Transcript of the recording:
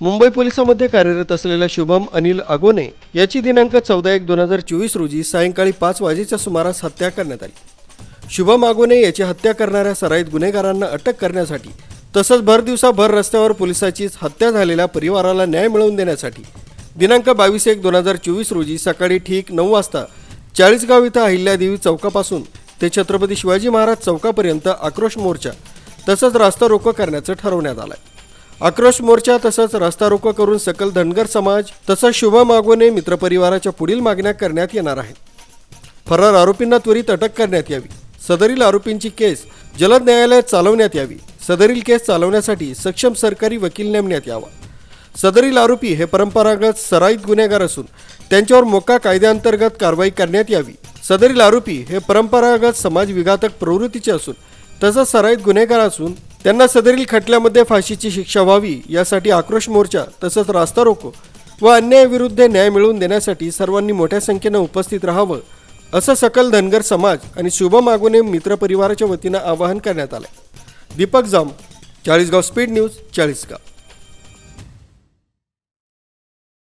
मुंबई पोलिसांमध्ये कार्यरत असलेल्या शुभम अनिल अगोने याची दिनांक चौदा एक दोन हजार चोवीस रोजी सायंकाळी पाच वाजेच्या सुमारास हत्या करण्यात आली. शुभम आगोने याची हत्या करणाऱ्या सराईत गुन्हेगारांना अटक करण्यासाठी तसंच भर दिवसाभर रस्त्यावर पोलिसाचीच हत्या झालेल्या परिवाराला न्याय मिळवून देण्यासाठी दिनांक बावीस एक दोन हजार चोवीस रोजी सकाळी ठीक नऊ वाजता चाळीसगाव इथं अहिल्यादेवी चौकापासून ते छत्रपती शिवाजी महाराज चौकापर्यंत आक्रोश मोर्चा तसंच रास्ता रोको करण्याचं ठरवण्यात आलंय. आक्रोश मोर्चा तसंच रस्ता रोको करून सकल धनगर समाज तसंच शुभ मागोने मित्रपरिवाराच्या पुढील मागण्या करण्यात येणार आहेत. फरार आरोपींना त्वरित अटक करण्यात यावी. सदरील आरोपींची केस जलद न्यायालयात चालवण्यात यावी. सदरील केस चालवण्यासाठी सक्षम सरकारी वकील नेमण्यात यावा. सदरील आरोपी हे परंपरागत सराईत गुन्हेगार असून त्यांच्यावर मोका कायद्याअंतर्गत कारवाई करण्यात यावी. सदरील आरोपी हे परंपरागत समाज विघातक प्रवृत्तीचे असून तसंच सराईत गुन्हेगार असून त्यांना सदरील खटल्यामध्ये फाशीची शिक्षा व्हावी यासाठी आक्रोश मोर्चा तसंच रास्ता रोको व अन्यायाविरुद्ध न्याय मिळवून देण्यासाठी सर्वांनी मोठ्या संख्येनं उपस्थित राहावं असं सकल धनगर समाज आणि शुभ मागुने मित्र परिवाराच्या वतीनं आवाहन करण्यात आलं दीपक जाम चाळीसगाव स्पीड न्यूज चाळीसगाव.